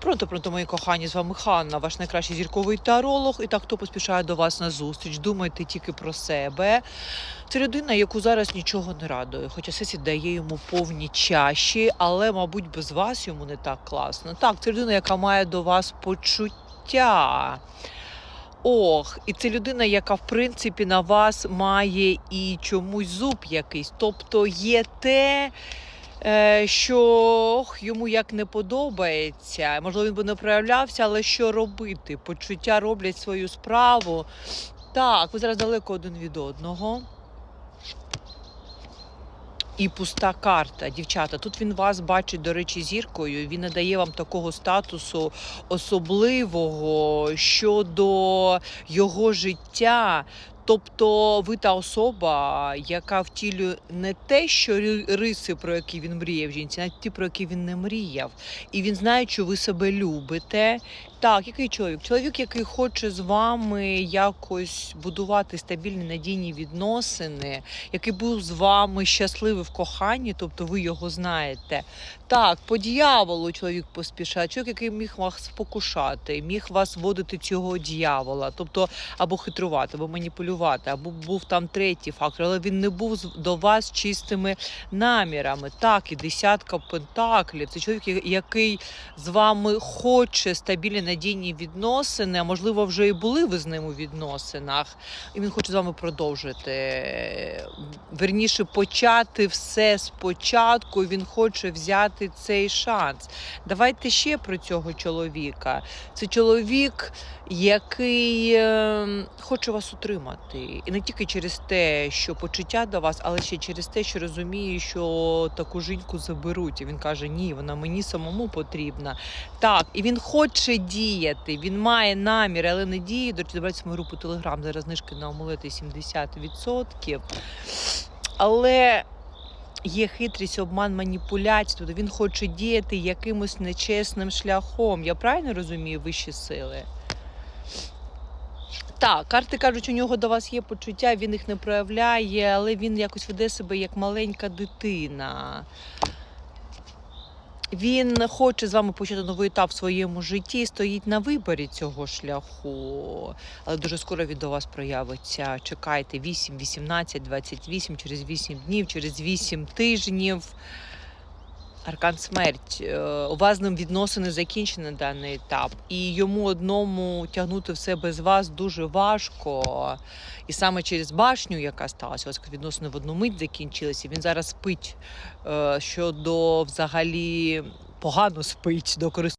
Пронто, пронто, мої кохані, з вами Ханна, ваш найкращий зірковий таролог. І так, хто поспішає до вас на зустріч, думайте тільки про себе. Це людина, яку зараз нічого не радує, хоча всесвіт дає йому повні чаші, але, мабуть, без вас йому не так класно. Так, це людина, яка має до вас почуття. Ох, і це людина, яка в принципі на вас має і чомусь зуб якийсь. Тобто є те, що ох, йому як не подобається. Можливо, він би не проявлявся, але що робити? Почуття роблять свою справу. Так, ви зараз далеко один від одного. І пуста карта, дівчата. Тут він вас бачить, до речі, зіркою. Він не дає вам такого статусу особливого щодо його життя. Тобто ви та особа, яка втілює не те, що риси, про які він мріяв жінці, навіть ті, про які він не мріяв. І він знає, що ви себе любите. Так, який чоловік? Чоловік, який хоче з вами якось будувати стабільні надійні відносини, який був з вами щасливий в коханні, тобто ви його знаєте. Так, по дьяволу чоловік поспішає, чоловік, який міг вас спокушати, міг вас водити цього дьявола, тобто або хитрувати, або маніпулювати, або був там третій фактор, але він не був до вас чистими намірами. Так, і десятка пентаклів. Це чоловік, який з вами хоче стабільні надійні відносини, а можливо, вже і були ви з ним у відносинах, і він хоче з вами продовжити. Верніше почати все спочатку. Він хоче взяти цей шанс. Давайте ще про цього чоловіка. Це чоловік, який е, хоче вас утримати. І не тільки через те, що почуття до вас, але ще через те, що розуміє, що таку жінку заберуть. І він каже: Ні, вона мені самому потрібна. Так, і він хоче діяти, він має намір, але не діє. До речі, забирайте мою групу Телеграм, зараз знижки на омелети 70%. Але є хитрість, обман, маніпуляція. Тобто він хоче діяти якимось нечесним шляхом. Я правильно розумію вищі сили? Так, карти кажуть, у нього до вас є почуття, він їх не проявляє, але він якось веде себе як маленька дитина. Він хоче з вами почати новий етап в своєму житті, стоїть на виборі цього шляху, але дуже скоро він до вас проявиться. Чекайте 8, 18, 28, через 8 днів, через 8 тижнів. Аркан смерть. Е, У вас з ним відносини закінчені на даний етап, і йому одному тягнути все без вас дуже важко. І саме через башню, яка сталася, у вас відносини в одну мить закінчилися. Він зараз спить е, щодо взагалі погано спить до користування.